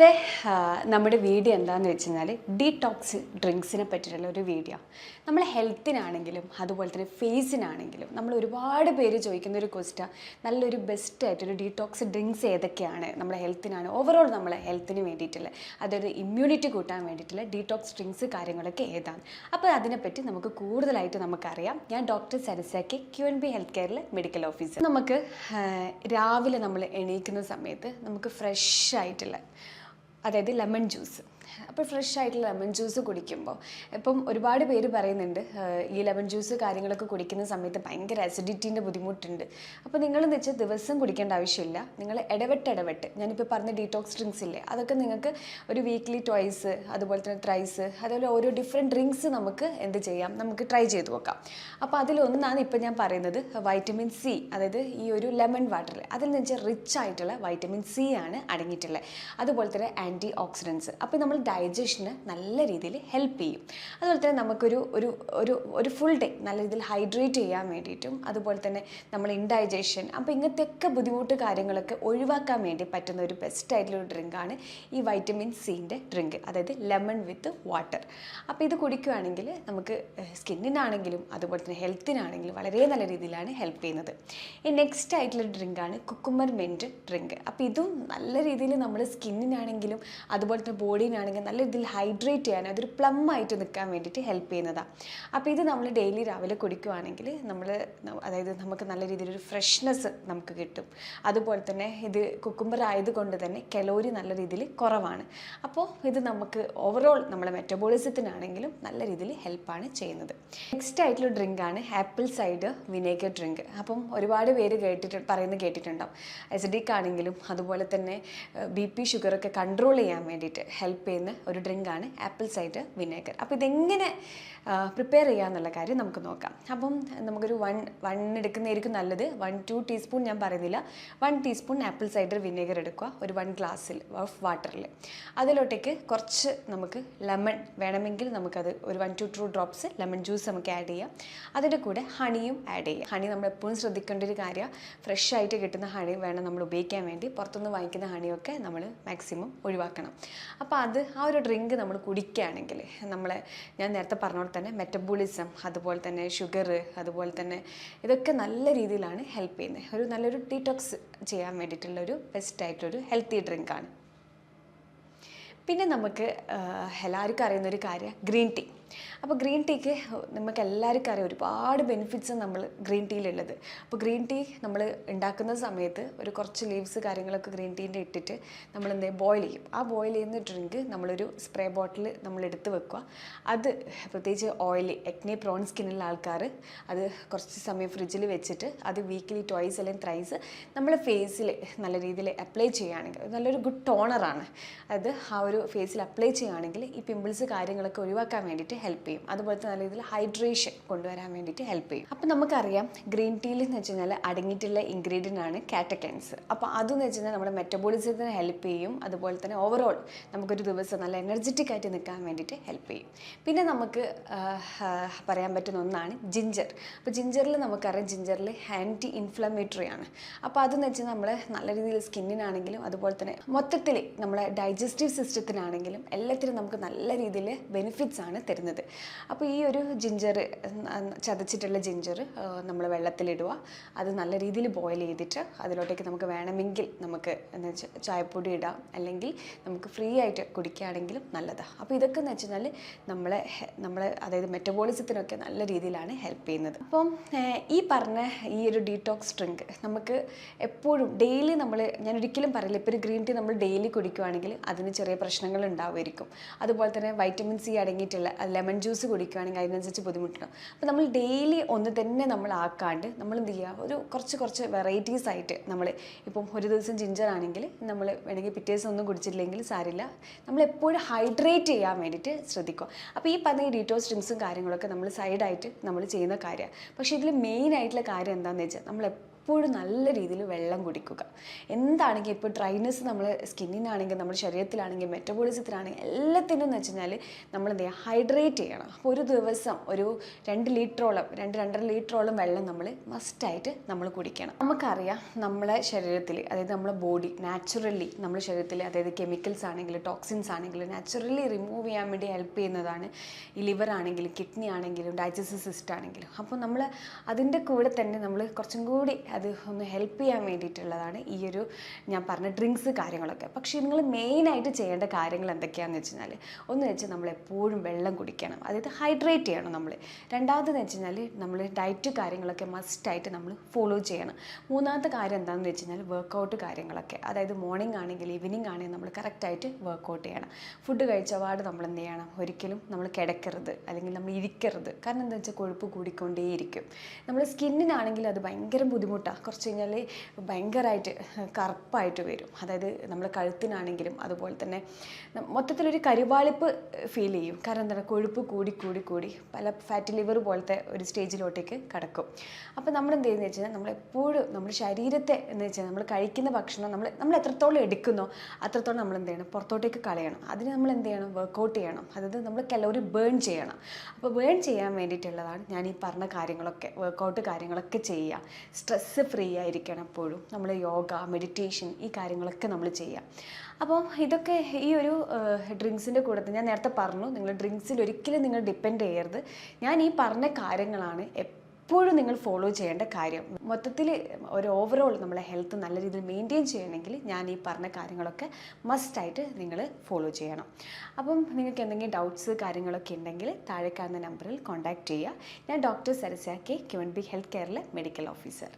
ഇന്നത്തെ നമ്മുടെ വീഡിയോ എന്താണെന്ന് വെച്ച് കഴിഞ്ഞാൽ ഡീടോക്സ് ഡ്രിങ്ക്സിനെ പറ്റിയിട്ടുള്ള ഒരു വീഡിയോ. നമ്മൾ ഹെൽത്തിനാണെങ്കിലും അതുപോലെ തന്നെ ഫേസിനാണെങ്കിലും നമ്മൾ ഒരുപാട് പേര് ചോദിക്കുന്ന ഒരു ക്വസ്റ്റ നല്ലൊരു ബെസ്റ്റ് ആയിട്ടൊരു ഡീടോക്സ് ഡ്രിങ്ക്സ് ഏതൊക്കെയാണ് നമ്മുടെ ഹെൽത്തിനാണ് ഓവറോൾ നമ്മളെ ഹെൽത്തിന് വേണ്ടിയിട്ടുള്ള അതായത് ഇമ്മ്യൂണിറ്റി കൂട്ടാൻ വേണ്ടിയിട്ടുള്ള ഡീടോക്സ് ഡ്രിങ്ക്സ് കാര്യങ്ങളൊക്കെ ഏതാണ്? അപ്പോൾ അതിനെപ്പറ്റി നമുക്ക് കൂടുതലായിട്ട് നമുക്കറിയാം. ഞാൻ ഡോക്ടർ സരസാക്കി ക്യു എൻ ബി ഹെൽത്ത് കെയറിലെ മെഡിക്കൽ ഓഫീസർ നമുക്ക് രാവിലെ നമ്മൾ എണീക്കുന്ന സമയത്ത് നമുക്ക് ഫ്രഷ് ആയിട്ടുള്ള അതായത് ലെമൺ ജ്യൂസ്. അപ്പോൾ ഫ്രഷ് ആയിട്ടുള്ള ലെമൺ ജ്യൂസ് കുടിക്കുമ്പോൾ ഇപ്പം ഒരുപാട് പേര് പറയുന്നുണ്ട് ഈ ലെമൺ ജ്യൂസ് കാര്യങ്ങളൊക്കെ കുടിക്കുന്ന സമയത്ത് ഭയങ്കര അസിഡിറ്റീന്റെ ബുദ്ധിമുട്ടുണ്ട്. അപ്പോൾ നിങ്ങളെന്ന് വെച്ചാൽ ദിവസം കുടിക്കേണ്ട ആവശ്യമില്ല. നിങ്ങൾ ഇടവെട്ട് ഇടവെട്ട് ഞാനിപ്പോൾ പറഞ്ഞ ഡീടോക്സ് ഡ്രിങ്ക്സ് ഇല്ലേ അതൊക്കെ നിങ്ങൾക്ക് ഒരു വീക്ക്ലി ടോയ്സ് അതുപോലെ തന്നെ ത്രൈസ് അതുപോലെ ഓരോ ഡിഫറെന്റ് ഡ്രിങ്ക്സ് നമുക്ക് എന്ത് ചെയ്യാം നമുക്ക് ട്രൈ ചെയ്ത് നോക്കാം. അപ്പോൾ അതിലൊന്നാണ് ഇപ്പം ഞാൻ പറയുന്നത് വൈറ്റമിൻ സി അതായത് ഈ ഒരു ലെമൺ വാട്ടറിൽ അതിൽ നിന്ന് വെച്ചാൽ റിച്ച് ആയിട്ടുള്ള വൈറ്റമിൻ സി ആണ് അടങ്ങിയിട്ടുള്ളത്. അതുപോലെ തന്നെ ആന്റി ഓക്സിഡൻസ് അപ്പോൾ നമ്മൾ ഡൈജഷന് നല്ല രീതിയിൽ ഹെൽപ്പ് ചെയ്യും. അതുപോലെ തന്നെ നമുക്കൊരു ഒരു ഒരു ഒരു ഫുൾ ഡേ നല്ല രീതിയിൽ ഹൈഡ്രേറ്റ് ചെയ്യാൻ വേണ്ടിയിട്ടും അതുപോലെ തന്നെ നമ്മൾ ഇൻഡൈജഷൻ അപ്പോൾ ഇങ്ങനത്തെയൊക്കെ ബുദ്ധിമുട്ട് കാര്യങ്ങളൊക്കെ ഒഴിവാക്കാൻ വേണ്ടി പറ്റുന്ന ഒരു ബെസ്റ്റ് ആയിട്ടുള്ള ഡ്രിങ്കാണ് ഈ വൈറ്റമിൻ സീന്റെ ഡ്രിങ്ക് അതായത് ലെമൺ വിത്ത് വാട്ടർ അപ്പോൾ ഇത് കുടിക്കുകയാണെങ്കിൽ നമുക്ക് സ്കിന്നിനാണെങ്കിലും അതുപോലെ തന്നെ ഹെൽത്തിനാണെങ്കിലും വളരെ നല്ല രീതിയിലാണ് ഹെൽപ്പ് ചെയ്യുന്നത്. ഈ നെക്സ്റ്റ് ആയിട്ടുള്ള ഡ്രിങ്കാണ് കുക്കുമർ മെന്റ് ഡ്രിങ്ക് അപ്പോൾ ഇതും നല്ല രീതിയിൽ നമ്മുടെ സ്കിന്നിനാണെങ്കിലും അതുപോലെ തന്നെ ബോഡീനാണെങ്കിലും നല്ല രീതിയിൽ ഹൈഡ്രേറ്റ് ചെയ്യാൻ അതൊരു പ്ലം ആയിട്ട് നിൽക്കാൻ വേണ്ടിയിട്ട് ഹെൽപ്പ് ചെയ്യുന്നതാണ് അപ്പോൾ ഇത് നമ്മൾ ഡെയിലി രാവിലെ കുടിക്കുകയാണെങ്കിൽ നമ്മൾ അതായത് നമുക്ക് നല്ല രീതിയിലൊരു ഫ്രഷ്നെസ് നമുക്ക് കിട്ടും. അതുപോലെ തന്നെ ഇത് കുക്കുംബർ ആയതുകൊണ്ട് തന്നെ കലോറി നല്ല രീതിയിൽ കുറവാണ്. അപ്പോൾ ഇത് നമുക്ക് ഓവറോൾ നമ്മുടെ മെറ്റബോളിസത്തിനാണെങ്കിലും നല്ല രീതിയിൽ ഹെൽപ്പാണ് ചെയ്യുന്നത്. നെക്സ്റ്റ് ആയിട്ടുള്ള ഡ്രിങ്കാണ് ആപ്പിൾ സൈഡ് വിനേഗർ ഡ്രിങ്ക് അപ്പം ഒരുപാട് പേര് കേട്ടിട്ട് പറയുന്നത് കേട്ടിട്ടുണ്ടാവും. അസിഡിക് ആണെങ്കിലും അതുപോലെ തന്നെ ബി പി ഷുഗറൊക്കെ കൺട്രോൾ ചെയ്യാൻ വേണ്ടിയിട്ട് ഹെൽപ്പ് ചെയ്യുന്ന ഒരു ഡ്രിങ്കാണ് ആപ്പിൾ സൈഡ് വിനേഗർ. അപ്പോൾ ഇതെങ്ങനെ പ്രിപ്പയർ ചെയ്യാമെന്നുള്ള കാര്യം നമുക്ക് നോക്കാം. അപ്പം നമുക്കൊരു വൺ വൺ എടുക്കുന്നതായിരിക്കും നല്ലത്. വൺ ടു ടീസ്പൂൺ ഞാൻ പറയുന്നില്ല. One teaspoon apple cider vinegar എടുക്കുക ഒരു വൺ ഗ്ലാസ്സിൽ ഓഫ് വാട്ടറിൽ അതിലോട്ടേക്ക് കുറച്ച് നമുക്ക് ലെമൺ വേണമെങ്കിൽ നമുക്കത് ഒരു one two two drops lemon juice നമുക്ക് ആഡ് ചെയ്യാം. അതിന്റെ കൂടെ ഹണിയും ആഡ് ചെയ്യാം. ഹണി നമ്മൾ എപ്പോഴും ശ്രദ്ധിക്കേണ്ട ഒരു കാര്യം. ഫ്രഷ് ആയിട്ട് കിട്ടുന്ന ഹണി വേണം നമ്മൾ ഉപയോഗിക്കാൻ വേണ്ടി. പുറത്തുനിന്ന് വാങ്ങിക്കുന്ന ഹണിയൊക്കെ നമ്മൾ മാക്സിമം ഒഴിവാക്കണം. അപ്പോൾ അത് ആ ഒരു ഡ്രിങ്ക് നമ്മൾ കുടിക്കുകയാണെങ്കിൽ നമ്മളെ ഞാൻ നേരത്തെ പറഞ്ഞ പോലെ തന്നെ മെറ്റബോളിസം അതുപോലെ തന്നെ ഷുഗർ അതുപോലെ തന്നെ ഇതൊക്കെ നല്ല രീതിയിലാണ് ഹെൽപ്പ് ചെയ്യുന്നത്. ഒരു നല്ലൊരു ഡീറ്റോക്സ് ചെയ്യാൻ വേണ്ടിയിട്ടുള്ള ഒരു ബെസ്റ്റ് ആയിട്ടൊരു ഹെൽത്തി ഡ്രിങ്കാണ് പിന്നെ നമുക്ക് എല്ലാവർക്കും അറിയുന്ന ഒരു കാര്യം ഗ്രീൻ ടീ അപ്പോൾ ഗ്രീൻ ടീക്ക് നമുക്ക് എല്ലാവർക്കും അറിയാം ഒരുപാട് ബെനിഫിറ്റ്സ് നമ്മൾ ഗ്രീൻ ടീയിലുള്ളത്. അപ്പോൾ ഗ്രീൻ ടീ നമ്മൾ ഉണ്ടാക്കുന്ന സമയത്ത് ഒരു കുറച്ച് ലീവ്സ് കാര്യങ്ങളൊക്കെ ഗ്രീൻ ടീന്റെ ഇട്ടിട്ട് നമ്മൾ എന്ത് ബോയിൽ ചെയ്യും. ആ ബോയിൽ ചെയ്യുന്ന ഡ്രിങ്ക് നമ്മളൊരു സ്പ്രേ ബോട്ടിൽ നമ്മൾ എടുത്ത് വെക്കുക. അത് പ്രത്യേകിച്ച് ഓയിൽ എക്നെ പ്രോൺ സ്കിന്നുള്ള ആൾക്കാർ അത് കുറച്ച് സമയം ഫ്രിഡ്ജിൽ വെച്ചിട്ട് അത് വീക്കിലി ടോയ്സ് അല്ലെങ്കിൽ ത്രൈസ് നമ്മൾ ഫേസിൽ നല്ല രീതിയിൽ അപ്ലൈ ചെയ്യുകയാണെങ്കിൽ നല്ലൊരു ഗുഡ് ടോണറാണ് അത് ആ ഒരു ഫേസിൽ അപ്ലൈ ചെയ്യുകയാണെങ്കിൽ ഈ പിമ്പിൾസ് കാര്യങ്ങളൊക്കെ ഒഴിവാക്കാൻ വേണ്ടിയിട്ട് ഹെൽപ്പ് ചെയ്യും. അതുപോലെ തന്നെ നല്ല രീതിയിൽ ഹൈഡ്രേഷൻ കൊണ്ടുവരാൻ വേണ്ടിയിട്ട് ഹെൽപ്പ് ചെയ്യും. അപ്പോൾ നമുക്കറിയാം ഗ്രീൻ ടീയിൽ എന്ന് വെച്ച് കഴിഞ്ഞാൽ അടങ്ങിയിട്ടുള്ള ഇൻഗ്രീഡിയന്റ് ആണ് കാറ്റക്കൻസ് അപ്പോൾ അതെന്ന് വെച്ച് കഴിഞ്ഞാൽ നമ്മുടെ മെറ്റബോളിസത്തിന് ഹെൽപ്പ് ചെയ്യും. അതുപോലെ തന്നെ ഓവറോൾ നമുക്കൊരു ദിവസം നല്ല എനർജറ്റിക് ആയിട്ട് നിൽക്കാൻ വേണ്ടിയിട്ട് ഹെൽപ്പ് ചെയ്യും. പിന്നെ നമുക്ക് പറയാൻ പറ്റുന്ന ഒന്നാണ് ജിഞ്ചർ അപ്പോൾ ജിഞ്ചറിൽ നമുക്കറിയാം ജിഞ്ചറിൽ ആന്റി ഇൻഫ്ലമേറ്ററി ആണ്. അപ്പോൾ അതെന്ന് വെച്ചാൽ നമ്മൾ നല്ല രീതിയിൽ സ്കിന്നിനാണെങ്കിലും അതുപോലെ തന്നെ മൊത്തത്തിൽ നമ്മളെ ഡൈജസ്റ്റീവ് സിസ്റ്റത്തിനാണെങ്കിലും എല്ലാത്തിനും നമുക്ക് നല്ല രീതിയിൽ ബെനിഫിറ്റ്സ് ആണ് തരുന്നത്. അപ്പോൾ ഈ ഒരു ജിഞ്ചർ ചതച്ചിട്ടുള്ള ജിഞ്ചർ നമ്മൾ വെള്ളത്തിലിടുക. അത് നല്ല രീതിയിൽ ബോയിൽ ചെയ്തിട്ട് അതിലോട്ടേക്ക് നമുക്ക് വേണമെങ്കിൽ നമുക്ക് ചായപ്പൊടി ഇടാം. അല്ലെങ്കിൽ നമുക്ക് ഫ്രീ ആയിട്ട് കുടിക്കുകയാണെങ്കിലും നല്ലതാണ് അപ്പോൾ ഇതൊക്കെ എന്ന് വെച്ചാൽ നമ്മളെ നമ്മളെ അതായത് മെറ്റബോളിസത്തിനൊക്കെ നല്ല രീതിയിലാണ് ഹെൽപ്പ് ചെയ്യുന്നത്. അപ്പം ഈ പറഞ്ഞ ഈ ഒരു ഡീടോക്സ് ഡ്രിങ്ക് നമുക്ക് എപ്പോഴും ഡെയിലി നമ്മൾ ഞാൻ ഒരിക്കലും പറയില്ല. ഇപ്പോൾ ഒരു ഗ്രീൻ ടീ നമ്മൾ ഡെയിലി കുടിക്കുകയാണെങ്കിൽ അതിന് ചെറിയ പ്രശ്നങ്ങൾ ഉണ്ടാവുമായിരിക്കും. അതുപോലെ തന്നെ വൈറ്റമിൻ സി അടങ്ങിയിട്ടുള്ള ലെമൺ ജ്യൂസ് കുടിക്കുകയാണെങ്കിൽ അതിനനുസരിച്ച് ബുദ്ധിമുട്ടുണ്ടാവും. അപ്പോൾ നമ്മൾ ഡെയിലി ഒന്ന് തന്നെ നമ്മൾ ആക്കാണ്ട് നമ്മൾ എന്ത് ചെയ്യുക ഒരു കുറച്ച് കുറച്ച് വെറൈറ്റീസ് ആയിട്ട് നമ്മൾ ഇപ്പം ഒരു ദിവസം ജിഞ്ചർ ആണെങ്കിൽ നമ്മൾ വേണമെങ്കിൽ പിറ്റേ ദിവസം ഒന്നും കുടിച്ചില്ലെങ്കിൽ സാരില്ല നമ്മൾ എപ്പോഴും ഹൈഡ്രേറ്റ് ചെയ്യാൻ വേണ്ടിയിട്ട് ശ്രദ്ധിക്കുക. അപ്പോൾ ഈ പറഞ്ഞ ഡീറ്റോസ് ഡ്രിങ്ക്സും കാര്യങ്ങളൊക്കെ നമ്മൾ സൈഡായിട്ട് നമ്മൾ ചെയ്യുന്ന കാര്യമാണ്. പക്ഷേ ഇതിൽ മെയിൻ ആയിട്ടുള്ള കാര്യം എന്താണെന്ന് വെച്ചാൽ നമ്മൾ എപ്പോഴും നല്ല രീതിയിൽ വെള്ളം കുടിക്കുക. എന്താണെങ്കിൽ ഇപ്പോൾ ഡ്രൈനസ് നമ്മൾ സ്കിന്നിനാണെങ്കിൽ നമ്മുടെ ശരീരത്തിലാണെങ്കിൽ മെറ്റബോളിസത്തിലാണെങ്കിൽ എല്ലാത്തിനും എന്ന് വെച്ച് കഴിഞ്ഞാൽ നമ്മൾ എന്ത് ചെയ്യുക? ഹൈഡ്രേറ്റ് ചെയ്യണം. അപ്പോൾ ഒരു ദിവസം ഒരു രണ്ട് ലിറ്ററോളം രണ്ട് രണ്ടര ലിറ്ററോളം വെള്ളം നമ്മൾ മസ്റ്റായിട്ട് നമ്മൾ കുടിക്കണം. നമുക്കറിയാം നമ്മളെ ശരീരത്തിൽ അതായത് നമ്മുടെ ബോഡി നാച്ചുറലി നമ്മുടെ ശരീരത്തിൽ അതായത് കെമിക്കൽസ് ആണെങ്കിൽ ടോക്സിൻസ് ആണെങ്കിലും നാച്ചുറലി റിമൂവ് ചെയ്യാൻ വേണ്ടി ഹെൽപ്പ് ചെയ്യുന്നതാണ് ഈ ലിവർ ആണെങ്കിലും കിഡ്നി ആണെങ്കിലും ഡൈജസ്റ്റീവ് സിസ്റ്റം ആണെങ്കിലും. അപ്പോൾ നമ്മൾ അതിന്റെ കൂടെ തന്നെ നമ്മൾ കുറച്ചും കൂടി അത് ഒന്ന് ഹെൽപ്പ് ചെയ്യാൻ വേണ്ടിയിട്ടുള്ളതാണ് ഈ ഒരു ഞാൻ പറഞ്ഞ ഡ്രിങ്ക്സ് കാര്യങ്ങളൊക്കെ. പക്ഷേ നിങ്ങൾ മെയിനായിട്ട് ചെയ്യേണ്ട കാര്യങ്ങൾ എന്തൊക്കെയാണെന്ന് വെച്ച് കഴിഞ്ഞാൽ ഒന്ന് വെച്ചാൽ നമ്മൾ എപ്പോഴും വെള്ളം കുടിക്കണം. അതായത് ഹൈഡ്രേറ്റ് ചെയ്യണം നമ്മൾ. രണ്ടാമതെന്ന് വെച്ച് കഴിഞ്ഞാൽ നമ്മൾ ഡയറ്റ് കാര്യങ്ങളൊക്കെ മസ്റ്റായിട്ട് നമ്മൾ ഫോളോ ചെയ്യണം. മൂന്നാമത്തെ കാര്യം എന്താണെന്ന് വെച്ച് കഴിഞ്ഞാൽ വർക്കൗട്ട് കാര്യങ്ങളൊക്കെ. അതായത് മോർണിംഗ് ആണെങ്കിൽ ഈവനിങ് ആണെങ്കിൽ നമ്മൾ കറക്റ്റായിട്ട് വർക്കൗട്ട് ചെയ്യണം. ഫുഡ് കഴിച്ച പാട് നമ്മൾ എന്ത് ചെയ്യണം? ഒരിക്കലും നമ്മൾ കിടക്കരുത്. അല്ലെങ്കിൽ നമ്മൾ ഇരിക്കരുത്. കാരണം എന്താ വെച്ചാൽ കൊഴുപ്പ് കൂടിക്കൊണ്ടേയിരിക്കും. നമ്മൾ സ്കിന്നിനാണെങ്കിൽ അത് ഭയങ്കര ബുദ്ധിമുട്ടാണ്. കുറച്ച് കഴിഞ്ഞാൽ ഭയങ്കരമായിട്ട് കറുപ്പായിട്ട് വരും. അതായത് നമ്മൾ കഴുത്തിനാണെങ്കിലും അതുപോലെ തന്നെ മൊത്തത്തിലൊരു കരുവാളിപ്പ് ഫീൽ ചെയ്യും. കാരണം എന്താണ്? കൊഴുപ്പ് കൂടി കൂടി കൂടി പല ഫാറ്റ് ലിവർ പോലത്തെ ഒരു സ്റ്റേജിലോട്ടേക്ക് കടക്കും. അപ്പോൾ നമ്മൾ എന്ത് ചെയ്യുന്നത് വെച്ചാൽ നമ്മളെപ്പോഴും നമ്മുടെ ശരീരത്തെ എന്ന് വെച്ചാൽ നമ്മൾ കഴിക്കുന്ന ഭക്ഷണം നമ്മൾ നമ്മൾ എത്രത്തോളം എടുക്കുന്നോ അത്രത്തോളം നമ്മൾ എന്ത് ചെയ്യണം? പുറത്തോട്ടേക്ക് കളയണം. അതിന് നമ്മൾ എന്ത് ചെയ്യണം? വർക്കൗട്ട് ചെയ്യണം. അതായത് നമ്മൾ കലോറി ബേൺ ചെയ്യണം. അപ്പോൾ ബേൺ ചെയ്യാൻ വേണ്ടിയിട്ടുള്ളതാണ് ഞാൻ ഈ പറഞ്ഞ കാര്യങ്ങളൊക്കെ വർക്കൗട്ട് കാര്യങ്ങളൊക്കെ ചെയ്യുക. ഫ്രീ ആയിരിക്കണം എപ്പോഴും. നമ്മൾ യോഗ മെഡിറ്റേഷൻ ഈ കാര്യങ്ങളൊക്കെ നമ്മൾ ചെയ്യുക അപ്പോൾ ഇതൊക്കെ ഈ ഒരു ഡ്രിങ്ക്സിന്റെ കൂടെ ഞാൻ നേരത്തെ പറഞ്ഞു നിങ്ങൾ ഡ്രിങ്ക്സിൽ ഒരിക്കലും നിങ്ങൾ ഡിപ്പെൻഡ് ചെയ്യരുത്. ഞാൻ ഈ പറഞ്ഞ കാര്യങ്ങളാണ് എപ്പോഴും നിങ്ങൾ ഫോളോ ചെയ്യേണ്ട കാര്യം. മൊത്തത്തിൽ ഒരു ഓവറോൾ നമ്മളെ ഹെൽത്ത് നല്ല രീതിയിൽ മെയിന്റെയിൻ ചെയ്യണമെങ്കിൽ ഞാൻ ഈ പറഞ്ഞ കാര്യങ്ങളൊക്കെ മസ്റ്റായിട്ട് നിങ്ങൾ ഫോളോ ചെയ്യണം. അപ്പം നിങ്ങൾക്ക് എന്തെങ്കിലും ഡൗട്ട്സ് കാര്യങ്ങളൊക്കെ ഉണ്ടെങ്കിൽ താഴെ കാണുന്ന നമ്പറിൽ കോൺടാക്റ്റ് ചെയ്യുക. ഞാൻ doctor Sarasya K B health കെയറിലെ medical officer